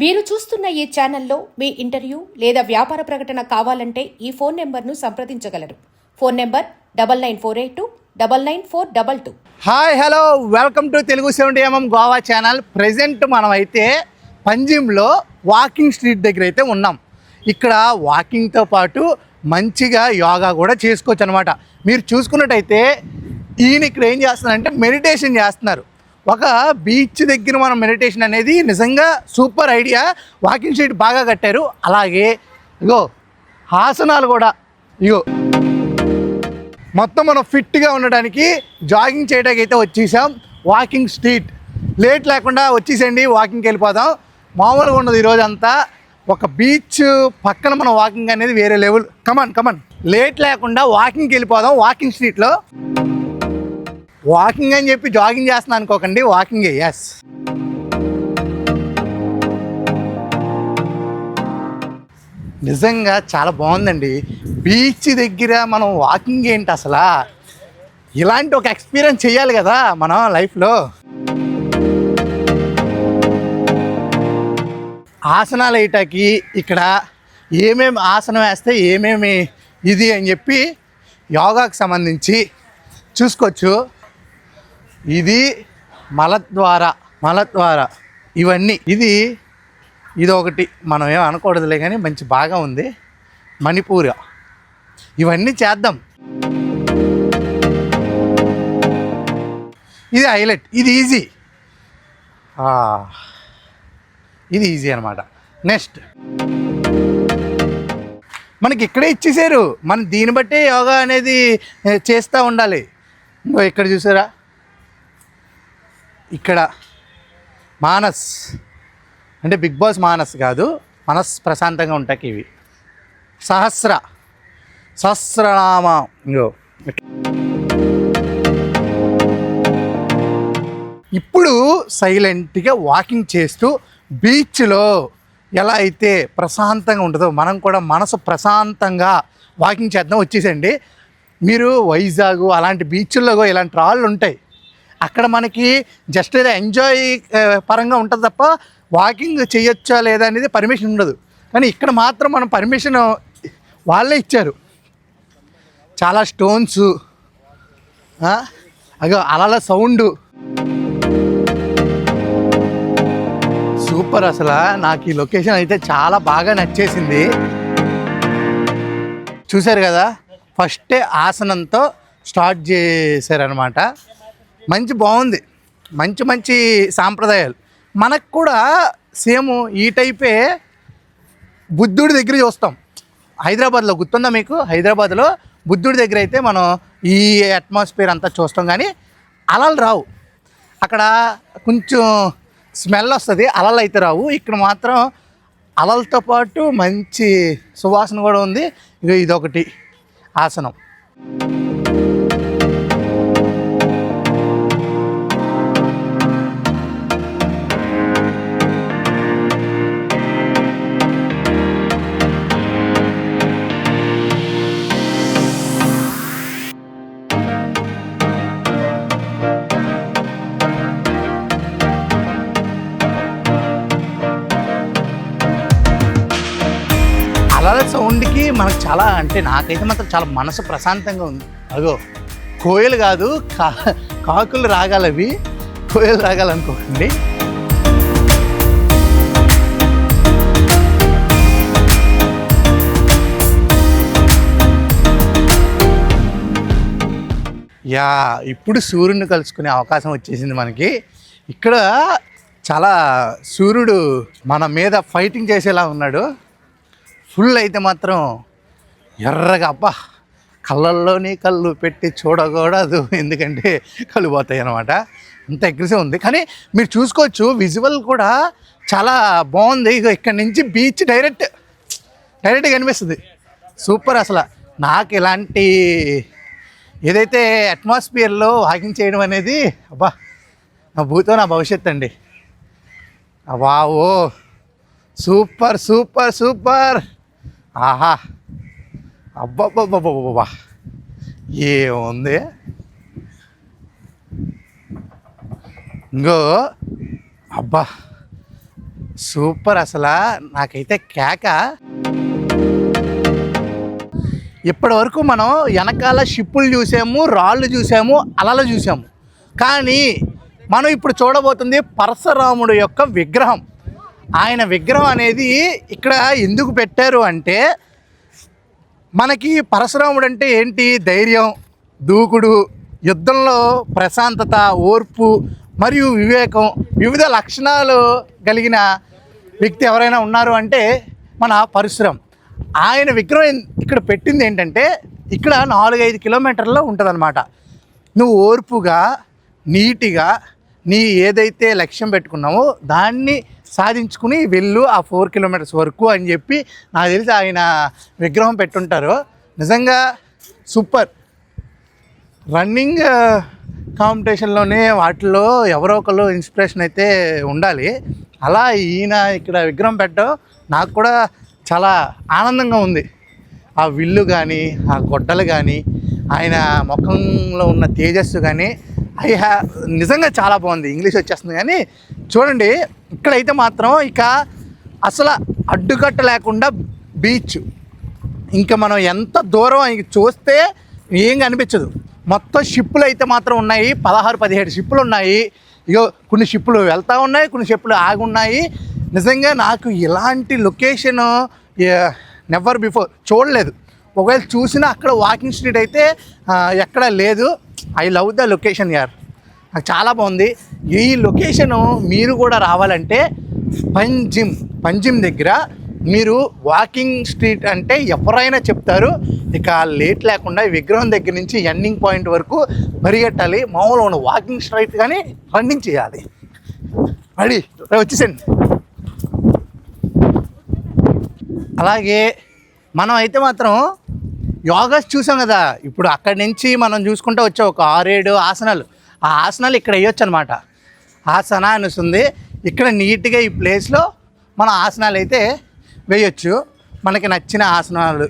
మీరు చూస్తున్న ఈ ఛానల్లో మీ ఇంటర్వ్యూ లేదా వ్యాపార ప్రకటన కావాలంటే ఈ ఫోన్ నెంబర్ను సంప్రదించగలరు. Phone number double nine four eight two double nine four double two. Hi hello welcome to Telugu seventy M M Goa channel. Present మనం అయితే పంజిమ్లో వాకింగ్ స్ట్రీట్ దగ్గర అయితే ఉన్నాం. ఇక్కడ వాకింగ్తో పాటు మంచిగా యోగా కూడా చేసుకోవచ్చు అనమాట మీరు చూసుకున్నట్టయితే ఈయన ఇక్కడ ఏం చేస్తున్నారంటే మెడిటేషన్ చేస్తున్నారు. ఒక బీచ్ దగ్గర మనం మెడిటేషన్ అనేది నిజంగా సూపర్ ఐడియా. వాకింగ్ స్ట్రీట్ బాగా కట్టారు. అలాగే ఇగో ఆసనాలు కూడా. ఇగో మొత్తం మనం ఫిట్గా ఉండడానికి జాగింగ్ చేయడానికి అయితే వచ్చేసాం. Walking street. లేట్ లేకుండా వచ్చేసండి వాకింగ్కి వెళ్ళిపోదాం. మామూలుగా ఉండదు ఈరోజు అంతా ఒక బీచ్ పక్కన మన వాకింగ్ అనేది వేరే లెవెల్. Come on come on. లేట్ లేకుండా వాకింగ్కి వెళ్ళిపోదాం వాకింగ్ స్ట్రీట్లో. వాకింగ్ అని చెప్పి జాగింగ్ చేస్తున్నాను అనుకోకండి. వాకింగే ఎస్ నిజంగా చాలా బాగుందండి. బీచ్ దగ్గర మనం వాకింగ్ ఏంటి అసలు? ఇలాంటి ఒక ఎక్స్పీరియన్స్ చేయాలి కదా మనం లైఫ్లో. ఆసనాలు వేయటానికి ఇక్కడ ఏమేమి ఆసనం వేస్తే ఏమేమి ఇది అని చెప్పి యోగాకు సంబంధించి చూసుకోవచ్చు. ఇది మలద్వార మలద్వార. ఇవన్నీ. ఇది ఇది ఒకటి మనం ఏం అనకూడదులే కానీ మంచి బాగా ఉంది. మణిపూర. ఇవన్నీ చేద్దాం. ఇది హైలైట్. ఇది ఈజీ. ఇది ఈజీ అనమాట నెక్స్ట్. మనకి ఇక్కడే ఇచ్చేసారు. మనం దీన్ని బట్టే యోగా అనేది చేస్తూ ఉండాలి. ఇంకో ఇక్కడ చూసారా? ఇక్కడ మానస్ అంటే బిగ్ బాస్ మానస్ కాదు మనస్ ప్రశాంతంగా ఉంటాయి ఇవి. సహస్ర సహస్రనామ ఇంకో. ఇప్పుడు సైలెంట్గా వాకింగ్ చేస్తూ బీచ్లో ఎలా అయితే ప్రశాంతంగా ఉంటుందో మనం కూడా మనసు ప్రశాంతంగా వాకింగ్ చేద్దాం వచ్చేసండి. మీరు వైజాగ్ అలాంటి బీచ్ల్లో ఇలాంటి రాళ్ళు ఉంటాయి. అక్కడ మనకి జస్ట్ ఏదో ఎంజాయ్ పరంగా ఉంటుంది తప్ప వాకింగ్ చేయొచ్చా లేదా అనేది పర్మిషన్ ఉండదు. కానీ ఇక్కడ మాత్రం మనం పర్మిషన్ వాళ్ళే ఇచ్చారు. చాలా స్టోన్స్ అగో అలల సౌండ్ సూపర్ అసలు. నాకు ఈ లొకేషన్ అయితే చాలా బాగా నచ్చేసింది. చూశారు కదా? ఫస్టే ఆసనంతో స్టార్ట్ చేశారనమాట మంచి బాగుంది. మంచి మంచి సాంప్రదాయాలు. మనకు కూడా సేమ్ ఈ టైపే బుద్ధుడి దగ్గర చూస్తాం. హైదరాబాద్లో గుర్తుందా మీకు? హైదరాబాద్లో బుద్ధుడి దగ్గర అయితే మనం ఈ అట్మాస్ఫియర్ అంతా చూస్తాం కానీ అలలు రావు. అక్కడ కొంచెం స్మెల్ వస్తుంది అలలు అయితే రావు. ఇక్కడ మాత్రం అలలతో పాటు మంచి సువాసన కూడా ఉంది. ఇక ఇదొకటి ఆసనం. అలల సౌండ్కి మనకు చాలా అంటే నాకైతే మాత్రం చాలా మనసు ప్రశాంతంగా ఉంది. అగో కోయలు కాదు కా కాకులు రాగాలవి కోయలు రాగాలనుకోకండి యా ఇప్పుడు సూర్యుడిని కలుసుకునే అవకాశం వచ్చేసింది మనకి. ఇక్కడ చాలా సూర్యుడు మన మీద ఫైటింగ్ చేసేలా ఉన్నాడు. ఫుల్ అయితే మాత్రం ఎర్రగా అబ్బా కళ్ళల్లోని కళ్ళు పెట్టి చూడకూడదు. ఎందుకంటే కళ్ళు పోతాయి అనమాట అంత ఎగ్రెసివ్ ఉంది. కానీ మీరు చూసుకోవచ్చు విజువల్ కూడా చాలా బాగుంది. ఇక ఇక్కడ నుంచి బీచ్ డైరెక్ట్ డైరెక్ట్గా కనిపిస్తుంది. సూపర్ అసలు. నాకు ఇలాంటి ఏదైతే అట్మాస్ఫియర్లో వాకింగ్ చేయడం అనేది అబ్బా నా భూతో నా భవిష్యత్ అండి. వావో. సూపర్ సూపర్ సూపర్ ఆహా. అబ్బబ్బబ్బబ్బబ్బా ఏముంది? ఇంకో. అబ్బా. సూపర్ అసలు. నాకైతే కేక. ఇప్పటి వరకు మనం వెనకాల షిప్పులు చూసాము రాళ్ళు చూసాము అలలు చూసాము. కానీ మనం ఇప్పుడు చూడబోతుంది పరశురాముడు యొక్క విగ్రహం. ఆయన విగ్రహం అనేది ఇక్కడ ఎందుకు పెట్టారు అంటే మనకి పరశురాముడు అంటే ఏంటి? ధైర్యం దూకుడు యుద్ధంలో ప్రశాంతత ఓర్పు మరియు వివేకం వివిధ లక్షణాలు కలిగిన వ్యక్తి ఎవరైనా ఉన్నారు అంటే మన పరశురాం. ఆయన విగ్రహం ఇక్కడ పెట్టింది ఏంటంటే ఇక్కడ నాలుగైదు కిలోమీటర్లో ఉంటుందన్నమాట. నువ్వు ఓర్పుగా నీటిగా నీ ఏదైతే లక్ష్యం పెట్టుకున్నావో దాన్ని సాధించుకుని వెళ్ళు ఆ ఫోర్ కిలోమీటర్స్ వరకు అని చెప్పి నాకు తెలిసి ఆయన విగ్రహం పెట్టుంటారు. నిజంగా సూపర్. రన్నింగ్ కాంపిటీషన్లోనే వాటిలో ఎవరో ఒకరు ఇన్స్పిరేషన్ అయితే ఉండాలి. అలా ఈయన ఇక్కడ విగ్రహం పెట్టడం నాకు కూడా చాలా ఆనందంగా ఉంది. ఆ విల్లు కానీ ఆ గొడ్డలు కానీ ఆయన ముఖంలో ఉన్న తేజస్సు కానీ ఐ హ్యా నిజంగా చాలా బాగుంది. ఇంగ్లీష్ వచ్చేస్తుంది కానీ చూడండి ఇక్కడైతే మాత్రం ఇక అసలు అడ్డుకట్ట లేకుండా బీచ్. ఇంకా మనం ఎంత దూరం చూస్తే ఏం కనిపించదు. మొత్తం షిప్పులు అయితే మాత్రం ఉన్నాయి. పదహారు పదిహేడు షిప్పులు ఉన్నాయి. ఇగో కొన్ని షిప్పులు వెళ్తూ ఉన్నాయి కొన్ని షిప్పులు ఆగి ఉన్నాయి. నిజంగా నాకు ఇలాంటి లొకేషన్ నెవర్ బిఫోర్ చూడలేదు. ఒకవేళ చూసినా అక్కడ వాకింగ్ స్ట్రీట్ అయితే ఎక్కడ ఎక్కడా లేదు. ఐ లవ్ ద లొకేషన్ యార్. నాకు చాలా బాగుంది. ఈ లొకేషను మీరు కూడా రావాలంటే పంజిమ్ పంజిమ్ దగ్గర మీరు వాకింగ్ స్ట్రీట్ అంటే ఎవరైనా చెప్తారు. ఇక లేట్ లేకుండా విగ్రహం దగ్గర నుంచి ఎండింగ్ పాయింట్ వరకు పరిగెట్టాలి. మామూలు ఉన్న వాకింగ్ స్ట్రైట్ కానీ రన్నింగ్ చేయాలి. రెడీ? వచ్చేసండి అలాగే మనం అయితే మాత్రం యోగాస్ చూసాం కదా ఇప్పుడు అక్కడి నుంచి మనం చూసుకుంటూ వచ్చే ఒక ఆరేడు ఆసనాలు. ఆ ఆసనాలు ఇక్కడ వేయొచ్చు అనమాట ఆసన అనేసి ఇక్కడ నీట్గా ఈ ప్లేస్లో మన ఆసనాలు అయితే వేయొచ్చు. మనకి నచ్చిన ఆసనాలు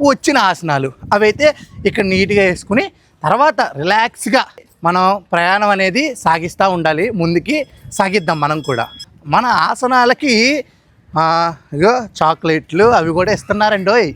వచ్చిన ఆసనాలు అవైతే ఇక్కడ నీట్గా వేసుకుని తర్వాత రిలాక్స్గా మనం ప్రయాణం అనేది సాగిస్తూ ఉండాలి. ముందుకి సాగిద్దాం మనం కూడా. మన ఆసనాలకి ఇగో చాక్లెట్లు అవి కూడా ఇస్తున్నారండి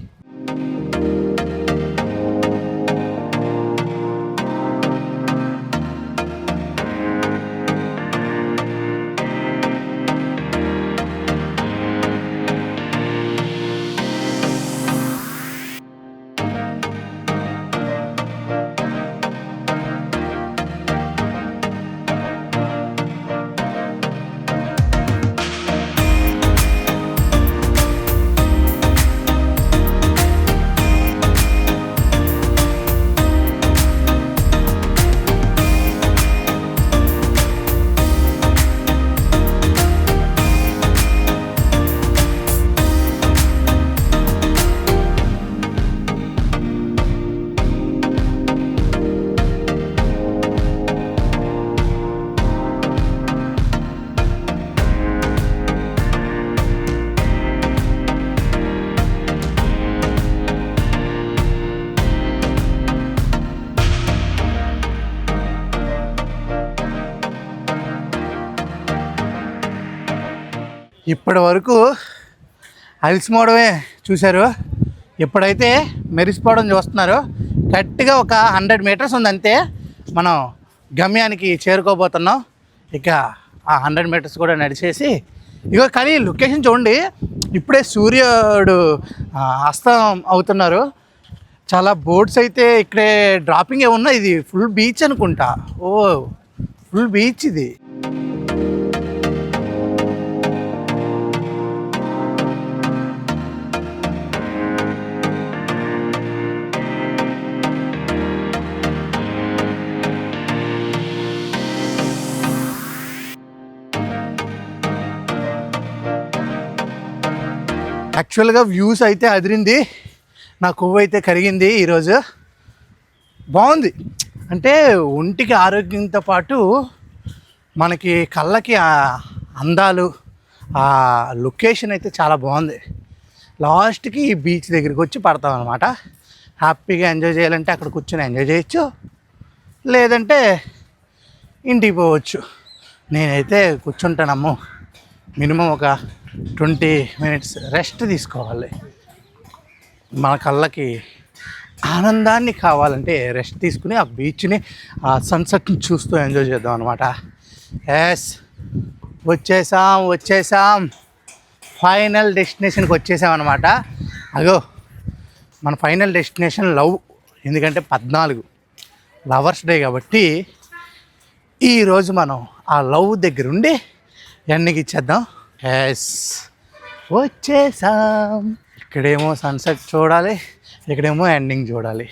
ఇప్పటి వరకు అలసిపోవడమే చూశారు. ఇప్పుడైతే మెరిసిపోవడం చూస్తున్నారు గట్టిగా ఒక హండ్రెడ్ మీటర్స్ ఉంది అంతే మనం గమ్యానికి చేరుకోబోతున్నాం. ఇక ఆ హండ్రెడ్ మీటర్స్ కూడా నడిచేసి ఇక కానీ లొకేషన్ చూడండి. ఇప్పుడే సూర్యుడు అస్తం అవుతున్నారు. చాలా బోట్స్ అయితే ఇక్కడే డ్రాపింగ్ ఉన్నాయి. ఇది ఫుల్ బీచ్ అనుకుంటా. ఓ ఫుల్ బీచ్ ఇది. యాక్చువల్గా వ్యూస్ అయితే అదిరింది. నా కొవ్వు అయితే కరిగింది ఈరోజు. బాగుంది. అంటే ఒంటికి ఆరోగ్యంతో పాటు మనకి కళ్ళకి అందాలు ఆ లొకేషన్ అయితే చాలా బాగుంది. లాస్ట్కి ఈ బీచ్ దగ్గరికి వచ్చి పడతాం అనమాట హ్యాపీగా ఎంజాయ్ చేయాలంటే అక్కడ కూర్చొని ఎంజాయ్ చేయొచ్చు. లేదంటే ఇంటికి పోవచ్చు. నేనైతే కూర్చుంటానమ్మో. మినిమం ఒక ట్వంటీ మినిట్స్ రెస్ట్ తీసుకోవాలి. మన కళ్ళకి ఆనందాన్ని కావాలంటే రెస్ట్ తీసుకుని ఆ బీచ్ని ఆ సన్సెట్ని చూస్తూ ఎంజాయ్ చేద్దాం అనమాట ఎస్ వచ్చేసాం వచ్చేసాం. ఫైనల్ డెస్టినేషన్కి వచ్చేసాం అనమాట అగో మన ఫైనల్ డెస్టినేషన్ లవ్ ఎందుకంటే పద్నాలుగు. లవర్స్ డే కాబట్టి ఈరోజు మనం ఆ లవ్ దగ్గరుండి ఎండకి ఇచ్చేద్దాం. ఎస్ వచ్చేసాం. ఇక్కడేమో సన్సెట్ చూడాలి ఇక్కడేమో ఎండింగ్ చూడాలి.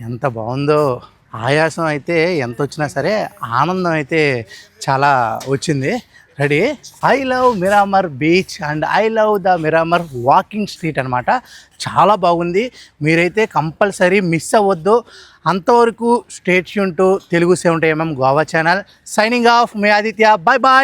ఎంత బాగుందో. ఆయాసం అయితే ఎంత వచ్చినా సరే ఆనందం అయితే చాలా వచ్చింది. Ready I love Miramar beach and I love the Miramar walking street అనమాట చాలా బాగుంది. మీరైతే కంపల్సరీ మిస్ అవ్వద్దు. అంతవరకు stay tuned to Telugu seventy M M Goa channel signing off me Aditya. Bye bye